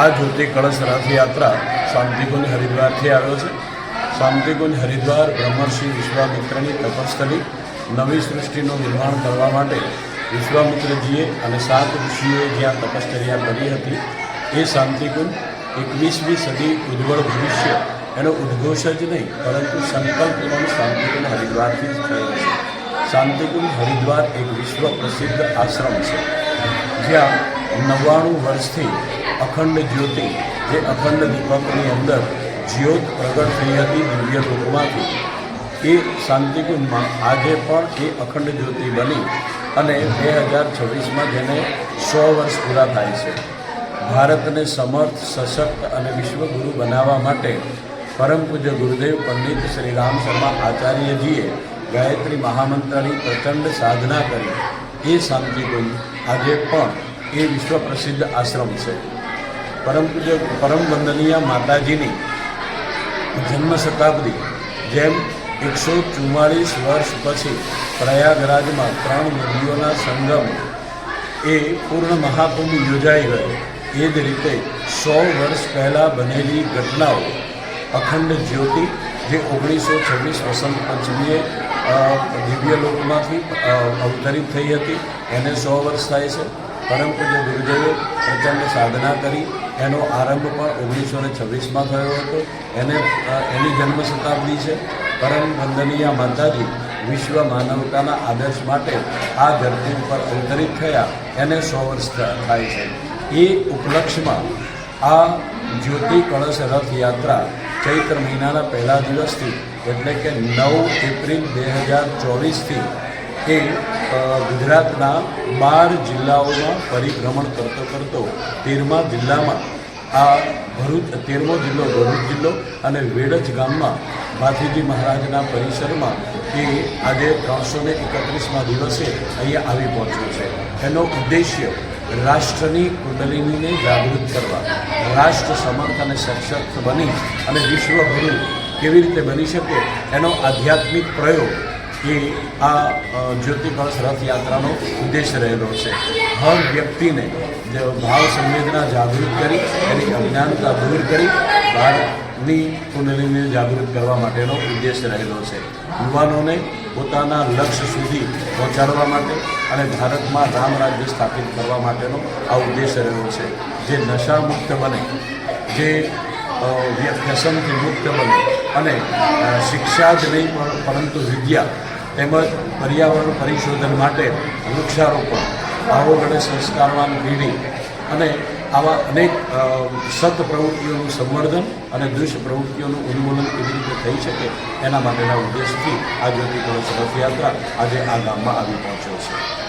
આ જ્યોતિ કળશ રથયાત્રા શાંતિકુંજ હરિદ્વારથી આવ્યો છે. શાંતિકુંજ હરિદ્વાર બ્રહ્મર્ષિ વિશ્વામિત્રની તપસ્થલી નવી સૃષ્ટિનું નિર્માણ કરવા માટે વિશ્વામિત્રજીએ અને સાત ઋષિઓએ જ્યાં તપશ્ચર્યા કરી હતી, એ શાંતિકુંજ એકવીસમી સદી ઉજ્જવળ ભવિષ્ય. એનો ઉદ્ઘોષ જ નહીં, પરંતુ સંકલ્પ પણ શાંતિકુંજ હરિદ્વારથી જ થયો છે. શાંતિકુંજ હરિદ્વાર એક વિશ્વ પ્રસિદ્ધ આશ્રમ છે, જ્યાં નવ્વાણું વર્ષથી અખંડ જ્યોતિ, જે અખંડ દીપકની અંદર જ્યોત પ્રગટ થઈ હતી દિવ્ય રૂપમાંથી એ શાંતિકુંજમાં આજે પણ એ અખંડ જ્યોતિ બની અને બે હજાર છવ્વીસમાં જેને સો વર્ષ પૂરા થાય છે. ભારતને સમર્થ, સશક્ત અને વિશ્વગુરુ બનાવવા માટે પરમ પૂજ્ય ગુરુદેવ પંડિત શ્રી રામ શર્મા આચાર્યજીએ ગાયત્રી મહામંત્રની પ્રચંડ સાધના કરી. એ શાંતિકુંજ આજે પણ એ વિશ્વ પ્રસિદ્ધ આશ્રમ છે. પરમ પૂજ્ય, પરમ વંદનીય માતાજીની જન્મ શતાબ્દી જેમ એકસો ચુમ્માળીસ વર્ષ પછી પ્રયાગરાજમાં ત્રણ નદીઓના સંગમ એ પૂર્ણ મહાકુંભ યોજાઈ ગયો. એ જ રીતે સો વર્ષ પહેલાં બનેલી ઘટનાઓ અખંડ જ્યોતિ, જે ઓગણીસો છવ્વીસ વસંત પંચમીએ દિવ્ય લોકમાંથી અવતરિત થઈ હતી, એને સો વર્ષ થાય છે. પરમ પૂજ્ય ગુરુદેવે પ્રચંડ સાધના કરી. એનો આરંભ પણ ઓગણીસો ને છવ્વીસમાં થયો હતો. એને એની જન્મ શતાબ્દી છે. પરમ વંદનીય માતાજી વિશ્વ માનવતાના આદર્શ માટે આ ધરતી ઉપર અંતરિત થયા. એને સો વર્ષ થાય છે. એ ઉપલક્ષમાં આ જ્યોતિ કળશ રથયાત્રા ચૈત્ર મહિનાના પહેલા દિવસથી, એટલે કે નવ એપ્રિલ બે હજાર ચોવીસથી એ ગુજરાતના બાર જિલ્લાઓમાં પરિભ્રમણ કરતો કરતો તેરમા જિલ્લામાં આ ભરૂચ, તેરમો જિલ્લો, ભરૂચ જિલ્લો અને વેડજ ગામમાં ભાથીજી મહારાજના પરિસરમાં એ આજે ત્રણસો ને એકત્રીસમાં દિવસે અહીંયા આવી પહોંચ્યો છે. એનો ઉદ્દેશ્ય રાષ્ટ્રની કુંડલિનીને જાગૃત કરવા, રાષ્ટ્ર સમર્થ અને સશક્ત બની અને વિશ્વગુરુ કેવી રીતે બની શકે એનો આધ્યાત્મિક પ્રયોગ એ આ જ્યોતિકળશ રથયાત્રાનો ઉદ્દેશ રહેલો છે. હર વ્યક્તિને ભાવ સંવેદના જાગૃત કરી, એની અજ્ઞાનતા દૂર કરી, ભારતની કુંડલીને જાગૃત કરવા માટેનો ઉદ્દેશ રહેલો છે. યુવાનોને પોતાના લક્ષ્ય સુધી પહોંચાડવા માટે અને ભારતમાં રામ રાજ્ય સ્થાપિત કરવા માટેનો આ ઉદ્દેશ રહેલો છે. જે નશા મુક્ત બને, જે વ્યસનથી મુક્ત બને અને શિક્ષા જ નહીં પણ પરંતુ વિદ્યા તેમજ પર્યાવરણ પરિશોધન માટે વૃક્ષારોપણ ભાવો ગણે સંસ્કારવાન પીઢી અને આવા અનેક સત પ્રવૃત્તિઓનું સંવર્ધન અને દૃશ્ય પ્રવૃત્તિઓનું ઉન્મૂલન કેવી રીતે થઈ શકે એના માટેના ઉદ્દેશથી આ જ્યોતિ કળશ રથયાત્રા આજે આ ગામમાં આવી પહોંચ્યો છે.